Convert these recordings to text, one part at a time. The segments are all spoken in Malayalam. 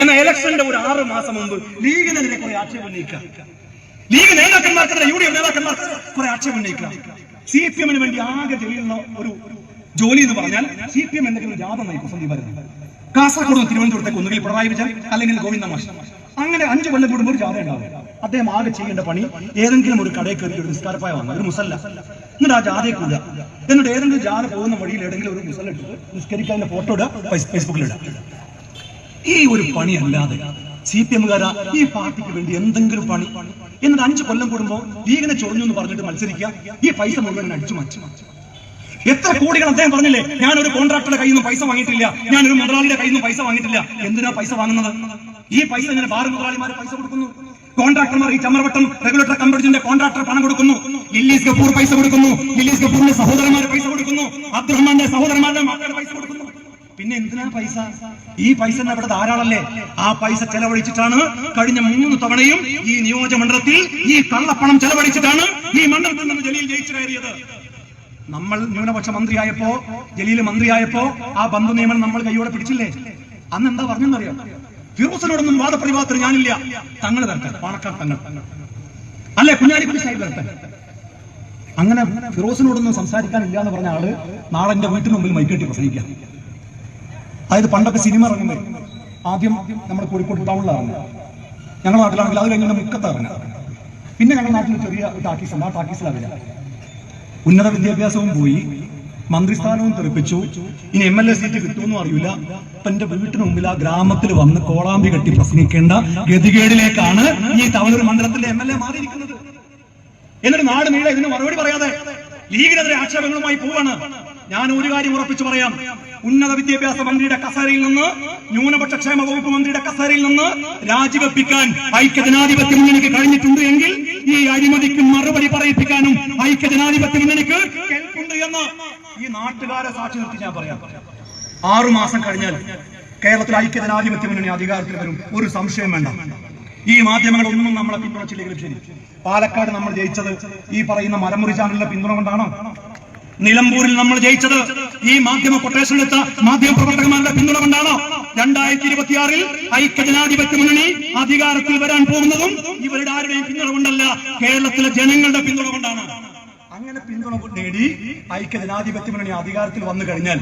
എന്ന ഇലക്ഷന്റെ ഒരു ആറ് മാസം മുമ്പ് ലീഗിനെതിരെ കുറെ ആക്ഷേപം ഉന്നയിക്കാം. ലീഗ് നേതാക്കന്മാർക്കെതിരെ യു ഡി എഫ് നേതാക്കന്മാർക്ക് കുറെ ആക്ഷേപം ഉന്നയിക്കാം. സി പി എമ്മിന് വേണ്ടി ആകെ ചെയ്യുന്ന ഒരു ജോലി എന്ന് പറഞ്ഞാൽ സി പി എം എന്തെങ്കിലും ജാഥ നയിക്കും സന്ദീപ് കാസർഗോഡ് തിരുവനന്തപുരത്തേക്ക് ഒന്നുകിൽ പിണറായി വിജയൻ അല്ലെങ്കിൽ ഗോവിന്ദ മാഷ്. അങ്ങനെ അഞ്ച് കൊല്ലം കൂടുമ്പോൾ ഒരു ജാഥ ഉണ്ടാവും. അദ്ദേഹം ആകെ ചെയ്യേണ്ട പണി ഏതെങ്കിലും ഒരു കടയിൽ കയറി ഒരു നിസ്കാരപ്പായ വാങ്ങുക. ഒരു മുസല്ല. എന്നിട്ട് ആ ജാഥയെ കൂടുക. എന്നിട്ട് ഏതെങ്കിലും ജാഥ പോകുന്ന വഴിയിൽ ഏതെങ്കിലും ഒരു മുസല്ല എടുത്ത് നിസ്കരിക്കാൻ ഫോട്ടോ ഇടുക ഫേസ്- ഫേസ്ബുക്കിൽ ഇടുക. ഈ ഒരു പണി അല്ലാതെ സി പി എമ്മുകാര ഈ പാർട്ടിക്ക് വേണ്ടി എന്തെങ്കിലും പണി. എന്നിട്ട് അഞ്ചു കൊല്ലം കൂടുമ്പോ ലീഗിനെ ചൊറിഞ്ഞു എന്ന് പറഞ്ഞിട്ട് മത്സരിക്കുക. ഈ പൈസ മുഴുവൻ അടിച്ചു മാറ്റി. എത്ര കോടികൾ അദ്ദേഹം പറഞ്ഞില്ലേ? ഞാൻ ഒരു കോൺട്രാക്ടറുടെ കയ്യിൽ നിന്ന് പൈസ വാങ്ങിയിട്ടില്ല. ഞാൻ ഒരു മുതലാളിയുടെ കയ്യിൽ നിന്ന് പൈസ വാങ്ങിയിട്ടില്ല. എന്തിനാ പൈസ വാങ്ങുന്നത്? ഈ പൈസ ഇങ്ങനെ ബാർ മുതലാളിമാർ പൈസ കൊടുക്കുന്നു. കോൺട്രാക്ടർമാർ ഈ ചമ്മർവട്ടം റെഗുലേറ്റർ കമ്പനിന്റെ കോൺട്രാക്ടർ പണം കൊടുക്കുന്നു. ലില്ലീസ് കപൂർ പൈസ കൊടുക്കുന്നു. ലില്ലീസ് കപൂറിന്റെ സഹോദരന്മാർ പൈസ കൊടുക്കുന്നു. അബ്ദുറഹ്മാന്റെ സഹോദരന്മാരുടെ പൈസ കൊടുക്കുന്നു. പിന്നെ എന്തിനാ പൈസ? ഈ പൈസ അവിടെ ധാരാളല്ലേ? ആ പൈസ ചെലവഴിച്ചിട്ടാണ് കഴിഞ്ഞ മൂന്ന് തവണയും ഈ നിയോജകമണ്ഡലത്തിൽ ഈ കള്ളപ്പണം ചെലവഴിച്ചിട്ടാണ് ഈ മണ്ഡലത്തിൽ നിന്ന് ജലീൽ ജയിച്ചു കയറിയത്. നമ്മൾ ന്യൂനപക്ഷ മന്ത്രിയായപ്പോ ജലീൽ മന്ത്രിയായപ്പോ ആ ബന്ധു നിയമനം നമ്മൾ കൈയോടെ പിടിച്ചില്ലേ? അന്ന് എന്താ പറഞ്ഞെന്നറിയാം? ഫിറോസിനോടൊന്നും വാദപ്രതിവാദത്തിന് ഞാനില്ല. തങ്ങൾ തരട്ടെ പാണക്കാർ തങ്ങൾ. അല്ലെ കുഞ്ഞാലിക്കുട്ടി സാഹിബ് തരട്ടെ അങ്ങനെ ഫിറോസിനോടൊന്നും സംസാരിക്കാനില്ല എന്ന് പറഞ്ഞ ആൾ നാളെ എന്റെ വീട്ടിന് മുമ്പിൽ മൈക്കെട്ടി പ്രസംഗിക്കാം അതായത് പണ്ടൊക്കെ സിനിമ ഇറങ്ങുന്നത് ആദ്യം നമ്മൾ കോഴിക്കോട് ടൗണിലാണ് ഞങ്ങൾ നാട്ടിലാണെങ്കിൽ അത് കഴിഞ്ഞാൽ മുക്കത്ത് ഇറങ്ങുക. പിന്നെ ഞങ്ങളുടെ നാട്ടിൽ ചെറിയ ടാക്കീസ് ഉണ്ട്. ആ ടാക്കീസിലാണ് ഉന്നത വിദ്യാഭ്യാസവും പോയി. മന്ത്രിസ്ഥാനവും തെറിപ്പിച്ചു. ഇനി എം എൽ എ സീറ്റ് കിട്ടുമെന്നും അറിയില്ല എന്റെ വീട്ടിന് മുമ്പിൽ ആ ഗ്രാമത്തിൽ വന്ന് കോളാമ്പി കെട്ടി പ്രസംഗിക്കേണ്ട ഗതികേടിലേക്കാണ് ഈ തവനൂർ മണ്ഡലത്തിലെ എം എൽ എ മാറിയിരിക്കുന്നത്. എന്നിട്ട് നാട് നീളെ ഇതിന് മറുപടി പറയാതെ ലീഗിനെതിരെ ആക്ഷേപങ്ങളുമായി പോവാണ്. ഞാൻ ഒരു കാര്യം ഉറപ്പിച്ചു പറയാം. ഉന്നത വിദ്യാഭ്യാസ മന്ത്രിയുടെ കസേരയിൽ നിന്ന് ന്യൂനപക്ഷ ക്ഷേമ വകുപ്പ് മന്ത്രിയുടെ കസേരയിൽ നിന്ന് രാജിവെപ്പിക്കാൻ ഐക്യജനാധിപത്യ മുന്നണിക്ക് കഴിഞ്ഞിട്ടുണ്ട് എങ്കിൽ ഈ അഴിമതിക്ക് മറുപടി പറയിപ്പിക്കാനും ഐക്യജനാധിപത്യ മുന്നണിക്ക് എന്ന് ഈ നാട്ടുകാരെ സാക്ഷി നിർത്തി ഞാൻ പറയാം. ആറു മാസം കഴിഞ്ഞാൽ കേരളത്തിൽ ഐക്യജനാധിപത്യ മുന്നണി അധികാരത്തിൽ വരും. ഒരു സംശയം വേണ്ട. ഈ മാധ്യമങ്ങളൊന്നും നമ്മളെ പിന്തുണച്ചില്ലെങ്കിലും ശരി. പാലക്കാട് നമ്മൾ ജയിച്ചത് ഈ പറയുന്ന മലമുറി ചാനലിന്റെ പിന്തുണ കൊണ്ടാണോ? നിലമ്പൂരിൽ നമ്മൾ ജയിച്ചത് ഈ മാധ്യമ കൊട്ടേഷൻ എടുത്ത മാധ്യമ പ്രവർത്തകന്മാരുടെ പിന്തുണ കൊണ്ടാണോ? രണ്ടായിരത്തി ഇരുപത്തിയാറിൽ ഐക്യജനാധിപത്യ മുന്നണി അധികാരത്തിൽ വരാൻ പോകുന്നതും ഇവരുടെ ആരുടെയും പിന്തുണ കൊണ്ടല്ല കേരളത്തിലെ ജനങ്ങളുടെ പിന്തുണ കൊണ്ടാണ്. അങ്ങനെ പിന്തുണ നേടി ഐക്യജനാധിപത്യ മുന്നണി അധികാരത്തിൽ വന്നു കഴിഞ്ഞാൽ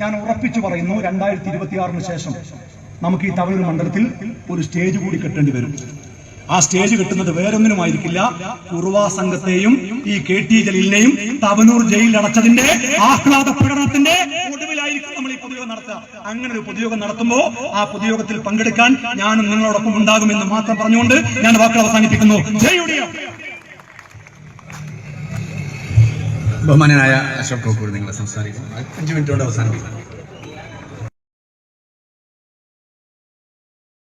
ഞാൻ ഉറപ്പിച്ചു പറയുന്നു രണ്ടായിരത്തി ഇരുപത്തിയാറിന് ശേഷം നമുക്ക് ഈ തവനൂർ മണ്ഡലത്തിൽ ഒരു സ്റ്റേജ് കൂടി കെട്ടേണ്ടി വരും. ആ സ്റ്റേജ് കിട്ടുന്നത് വേറൊന്നിനുമായിരിക്കില്ല. കുറുവാ സംഘത്തെയും ഈ കെ ടി ജലീലിനെയും തവനൂർ ജയിലിൽ അടച്ചതിന്റെ ആഹ്ലാദ പ്രകടനത്തിന്റെ ഒടുവിലായിരിക്കും നമ്മൾ ഈ പൊതുയോഗം നടത്തുക. അങ്ങനെ ഒരു പൊതുയോഗം നടത്തുമ്പോൾ ആ പൊതുയോഗത്തിൽ പങ്കെടുക്കാൻ ഞാനും നിങ്ങളോടൊപ്പം ഉണ്ടാകുമെന്ന് മാത്രം പറഞ്ഞുകൊണ്ട് ഞാൻ വാക്കുകൾ അവസാനിപ്പിക്കുന്നു. ബഹുമാനായ അശോക് കോക്കൂർ നിങ്ങളെ സംസാരിക്കും അഞ്ചു മിനിറ്റോടെ അവസാനിപ്പിക്കുന്നു. അവസാനിപ്പിക്കും